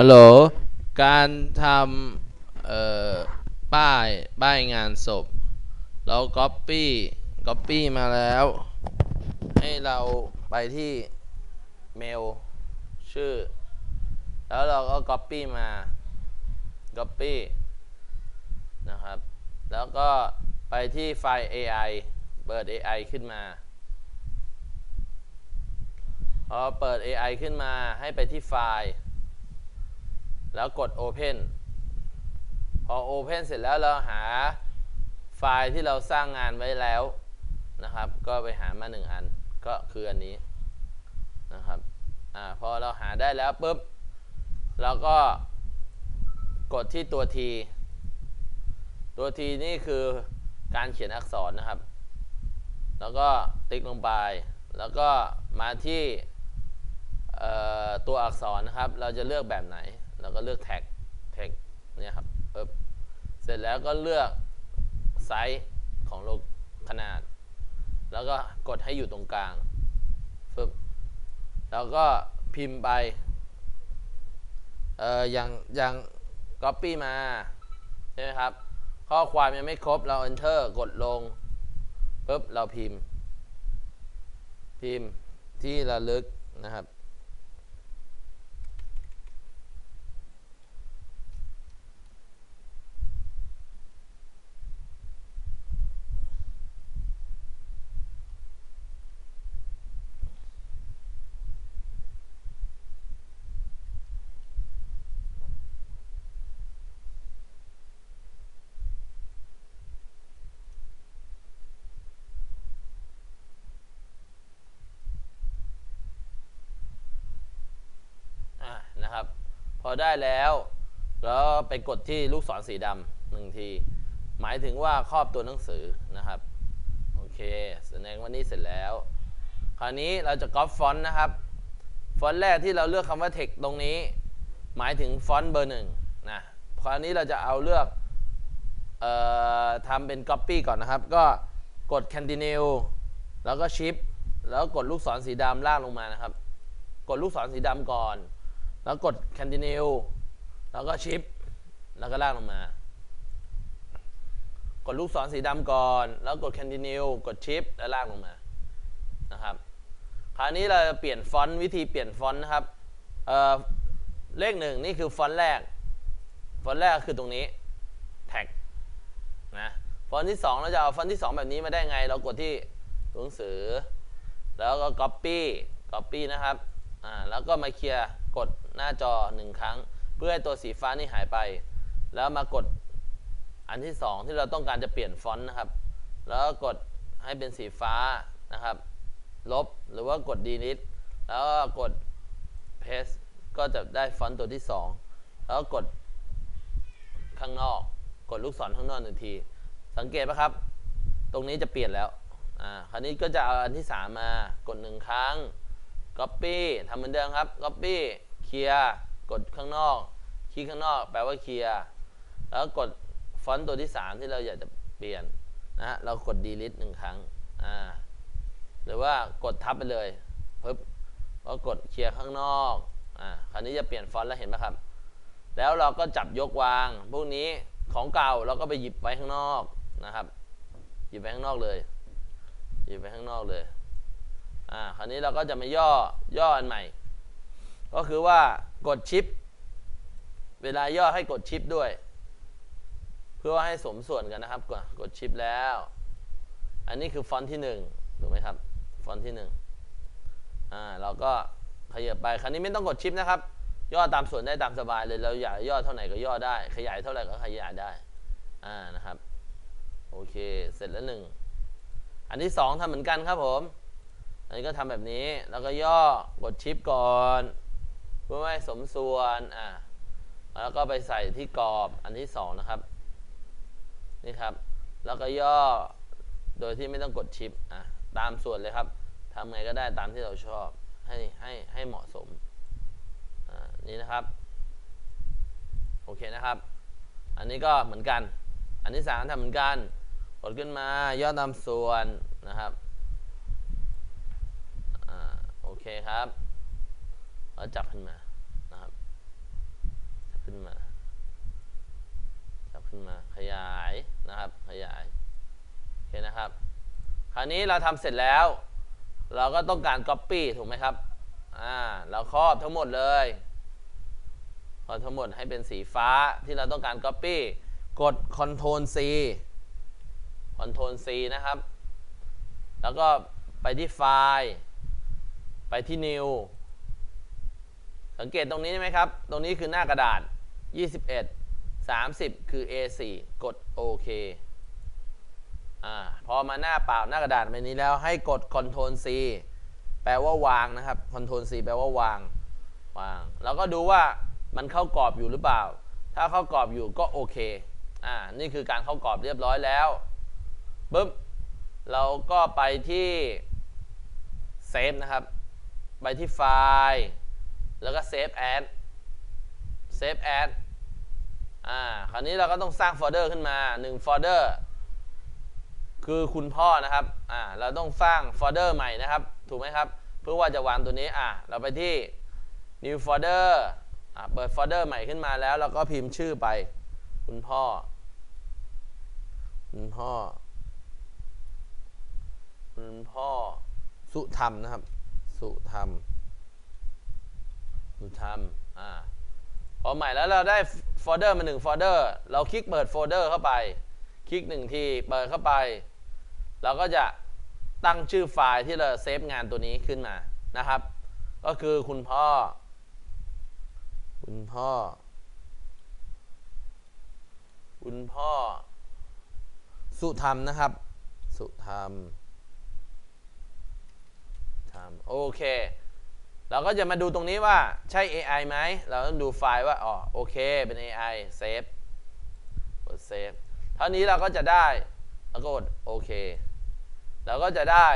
ฮัลโหล การทำเอ่อป้ายป้ายงานศพ เราก๊อปปี้ก๊อปปี้มาแล้ว ให้เราไปที่เมลชื่อ แล้วเราก็ก๊อปปี้มาก๊อปปี้นะครับ แล้วก็ไปที่ไฟล์ AI เปิด AI ขึ้นมา พอเปิด AI ขึ้นมาให้ไปที่ไฟล์ แล้วกด Open พอ Open เสร็จแล้วเราหาไฟล์ที่เราสร้างงานไว้แล้วนะครับ ก็ไปหามาหนึ่งอันก็คืออันนี้นะครับอ่าพอเราหาได้แล้วปุ๊บเราก็กดที่ตัว T ตัว T นี่คือการเขียนอักษรนะครับ แล้วก็ติ๊กลงไป แล้วก็มาที่ตัวอักษรนะครับ เราจะเลือกแบบไหน เราก็เลือกแท็กแท็กเนี่ยครับปึ๊บเสร็จแล้วก็เลือกไซส์ของโลกขนาด แล้วก็กดให้อยู่ตรงกลางปึ๊บแล้วก็พิมพ์ไปเอ่ออย่างอย่าง copy มาใช่ไหมครับ ข้อความยังไม่ครบเรา enter กดลงปุ๊บเราพิมพ์ พิมพ์ที่ระลึกนะครับ อะนะครับ พ อได้แล้ว แล้วไปกดที่ลูกศรสีดำหนึ่งที หมายถึงว่าครอบตัวหนังสือนะครับ โอเค แสดงว่านี่เสร็จแล้ว คราวนี้เราจะก๊อปฟอนต์นะครับ ฟอนต์แรกที่เราเลือกคำว่า text ตรงนี้ หมายถึงฟอนต์เบอร์หนึ่งนะคราวนี้เราจะเอาเลือกเอ่อทำเป็น copy ก่อนนะครับ ก็กด continue แล้วก็ shift แล้วกดลูกศรสีดำลากลงมานะครับ กดลูกศรสีดำก่อน แล้วกด continue แล้วก็ shift แล้วก็ลากลงมา กดลูกศรสีดำก่อน แล้วกด continue กด shift แล้วลากลงมา นะครับ คราวนี้เราจะเปลี่ยนฟอนต์วิธีเปลี่ยนฟอนต์นะครับเเลขหนึ่งนี่คือฟอนต์แรก ฟอนต์แรกคือตรงนี้แท็กนะฟอนต์ที่สองเราจะเอาฟอนต์ที่สองแบบนี้มาได้ไง เรากดที่หนังสือ แล้วก็ copy copy นะครับอ่าแล้วก็มาเคลียร์ หน้าจอหนึ่งครั้ง เพื่อให้ตัวสีฟ้านี่หายไป แล้วมากดอันที่สองที่เราต้องการจะเปลี่ยนฟอนต์นะครับ แล้วก็กดให้เป็นสีฟ้านะครับ ลบหรือว่ากด delete แล้วก็กด paste ก็จะได้ฟอนต์ตัวที่ 2 แล้วก็กดข้างนอก กดลูกศรข้างนอกหนึ่งที สังเกตไหมครับ ตรงนี้จะเปลี่ยนแล้วอ่าคราวนี้ก็จะเอาอันที่ 3 มากดหนึ่งครั้ง copy ทำเหมือนเดิมครับ copy เคลียร์กดข้างนอกคลิกข้างนอกแปลว่าเคลียร์แล้วกดฟอนต์ตัวที่ 3 ที่เราอยากจะเปลี่ยนนะฮะเรากด delete หนึ่งครั้งอ่าหรือว่ากดทับไปเลยปึ๊บก็กดเคลียร์ข้างนอกอ่าคราวนี้จะเปลี่ยนฟอนต์แล้วเห็นไหมครับ แล้วเราก็จับยกวาง พวกนี้ของเก่าเราก็ไปหยิบไว้ข้างนอกนะครับ หยิบไปข้างนอกเลย หยิบไปข้างนอกเลยอ่าคราวนี้เราก็จะมาย่อย่ออันใหม่ ก็คือว่ากดชิป เวลาย่อให้กดชิปด้วย เพื่อให้สมส่วนกันนะครับ กดกดชิปแล้ว อันนี้คือฟอนต์ที่หนึ่งถูกไหมครับ ฟอนต์ที่หนึ่งอ่าเราก็ขยับไปคราวนี้ไม่ต้องกดชิปนะครับ ย่อตามส่วนได้ตามสบายเลยเราอยากย่อเท่าไหร่ก็ย่อได้ ขยายเท่าไหร่ก็ขยายได้อ่านะครับโอเค เสร็จแล้วหนึ่งอันที่สองทำเหมือนกันครับผม อันนี้ก็ทำแบบนี้ แล้วก็ย่อกดชิปก่อน เพื่อให้สมส่วนอ่าแล้วก็ไปใส่ที่กรอบอันที่สองนะครับ นี่ครับ แล้วก็ย่อโดยที่ไม่ต้องกดชิปอะตามส่วนเลยครับทำไงก็ได้ตามที่เราชอบให้ให้ให้เหมาะสมอ่านี่นะครับ โอเคนะครับ อันนี้ก็เหมือนกัน อันที่สามทำเหมือนกันกดขึ้นมาย่อตามส่วนนะครับอ่าโอเคครับ แล้วจับขึ้นมานะครับ จับขึ้นมา จับขึ้นมา ขยายนะครับ ขยายโอเคนะครับ คราวนี้เราทำเสร็จแล้ว เราก็ต้องการ Copy ถูกไหมครับอ่าเราครอบทั้งหมดเลยครอบทั้งหมดให้เป็นสีฟ้าที่เราต้องการ Copy กด Ctrl C Ctrl C นะครับ แล้วก็ไปที่ไฟล์ ไปที่ New สังเกตตรงนี้ไหมครับ ตรงนี้คือหน้ากระดาษ 21 30 คือ A4 กดโอเคอ่าพอมาหน้าเปล่าหน้ากระดาษแบบนี้แล้วให้กด Ctrl C แปลว่าวางนะครับ Ctrl C แปลว่าวางวาง แล้วก็ดูว่ามันเข้ากรอบอยู่หรือเปล่า ถ้าเข้ากรอบอยู่ก็โอเคอ่านี่คือการเข้ากรอบเรียบร้อยแล้วปึ๊บเราก็ไปที่เซฟนะครับ ไปที่ไฟล์ แล้วก็เซฟแอดเซฟแอดอ่า คราวนี้เราก็ต้องสร้างโฟลเดอร์ขึ้นมา1โฟลเดอร์คือคุณพ่อนะครับ อ่า เราต้องสร้างโฟลเดอร์ใหม่นะครับ ถูกไหมครับ เพื่อว่าจะวางตัวนี้ อ่า เราไปที่ new folder อ่า เปิดโฟลเดอร์ใหม่ขึ้นมาแล้ว เราก็พิมพ์ชื่อไป คุณพ่อ คุณพ่อ คุณพ่อ สุธรรมนะครับ สุธรรม สุธรรมอ่าพอใหม่แล้วเราได้โฟลเดอร์มาหนึ่งโฟลเดอร์เราคลิกเปิดโฟลเดอร์เข้าไป คลิกหนึ่งทีเปิดเข้าไป เราก็จะตั้งชื่อไฟล์ที่เราเซฟงานตัวนี้ขึ้นมานะครับ ก็คือคุณพ่อ คุณพ่อ คุณพ่อ สุธรรมนะครับ สุธรรมธรรมโอเค เราก็จะมาดูตรงนี้ว่าใช่ AI ไหม เราต้องดูไฟล์ว่า อ๋อ โอเค เป็น AI เซฟกดเซฟเท่านี้เราก็จะได้แล้วก็กดโอเค เราก็จะได้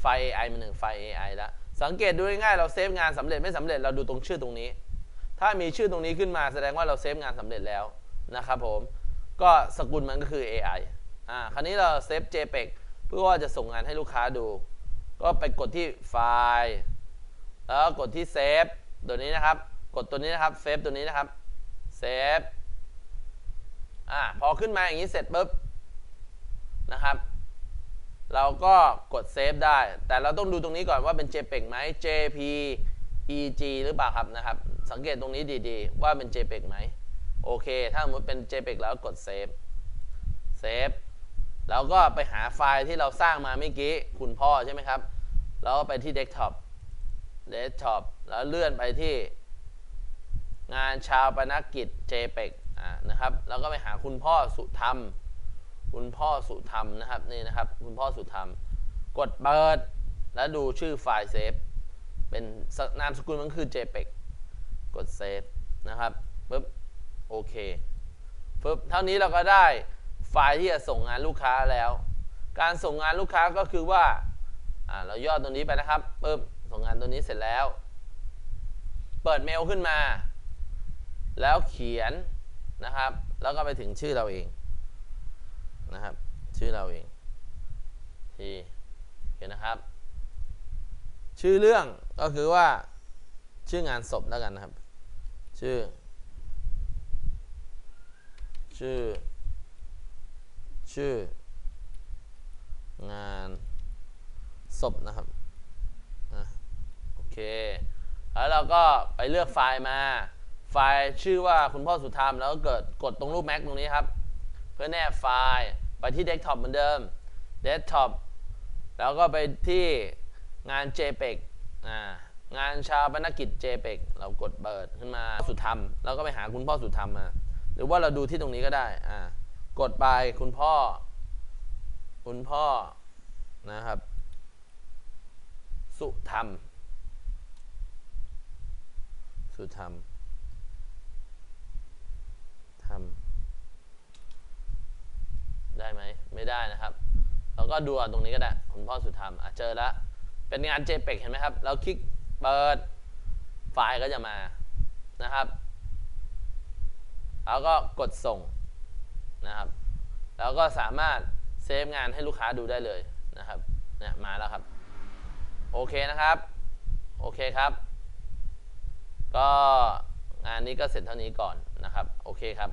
ไฟล์ AI มาหนึ่งไฟล์ AI แล้ว สังเกตดูง่ายๆ เราเซฟงานสำเร็จไม่สำเร็จ เราดูตรงชื่อตรงนี้ ถ้ามีชื่อตรงนี้ขึ้นมาแสดงว่าเราเซฟงานสำเร็จแล้วนะครับผม ก็สกุลมันก็คือ AI อ่า คราวนี้เราเซฟ JPEG เพื่อว่าจะส่งงานให้ลูกค้าดู ก็ไปกดที่ไฟล์ แล้วกดที่เซฟตัวนี้นะครับ กดตัวนี้นะครับเซฟตัวนี้นะครับเซฟอ่าพอขึ้นมาอย่างนี้เสร็จปุ๊บนะครับ เราก็กดเซฟได้ แต่เราต้องดูตรงนี้ก่อนว่าเป็น JPEG ไหม JPEG หรือเปล่าครับนะครับ สังเกตตรงนี้ดีๆ ว่าเป็น JPEG ไหมโอเค ถ้าสมมติเป็น JPEG แล้วกดเซฟเซฟแล้วก็ไปหาไฟล์ที่เราสร้างมาเมื่อกี้ คุณพ่อใช่ไหมครับ แล้วก็ไปที่ Desktop เดสก์ท็อปแล้วเลื่อนไปที่ งานชาวปนกกิจ JPEG นะครับ แล้วก็ไปหาคุณพ่อสุธรรม คุณพ่อสุธรรมนะครับนี่นะครับ คุณพ่อสุธรรม กดเปิด แล้วดูชื่อไฟล์เซฟเป็นนามสกุลมันคือ JPEG กดเซฟนะครับปึ๊บโอเคปึ๊บเท่านี้เราก็ได้ไฟล์ที่จะส่งงานลูกค้าแล้ว การส่งงานลูกค้าก็คือว่าเราย่อตรงนี้ไปนะครับปึ๊บ ตัวนี้เสร็จแล้ว เปิดเมลขึ้นมา แล้วเขียนนะครับ แล้วก็ไปถึงชื่อเราเองนะครับ ชื่อเราเองทีเห็นนะครับ ชื่อเรื่องก็คือว่าชื่องานศพแล้วกันนะครับ ชื่อ ชื่อ ชื่องานศพนะครับ เค แล้วเราก็ไปเลือกไฟล์มา ไฟล์ชื่อว่าคุณพ่อสุธรรมแล้วก็เกิดกดตรงรูปแม็กตรงนี้ครับ เพื่อแนบไฟล์ไปที่เดสก์ท็อปเหมือนเดิมเดสก์ท็อปแล้วก็ไปที่งาน JPEG อ่างานชาวบรรกิจ JPEG เรากดเปิดขึ้นมาสุธรรม แล้วก็ไปหาคุณพ่อสุธรรมมาหรือว่าเราดูที่ตรงนี้ก็ได้อ่ากดไปคุณพ่อ คุณพ่อนะครับ สุธรรม สุธรรมทำได้ไหมไม่ได้นะครับเราก็ดูเอาตรงนี้ก็ได้คุณพ่อสุธรรมอะเจอแล้วเป็นงาน JPEG เห็นไหมครับ เราคลิกเปิดไฟล์ก็จะมานะครับ แล้วก็กดส่งนะครับ แล้วก็สามารถเซฟงานให้ลูกค้าดูได้เลยนะครับเนี่ยมาแล้วครับ โอเคนะครับ โอเคครับ ก็งานนี้ก็เสร็จเท่านี้ก่อนนะครับ โอเคครับ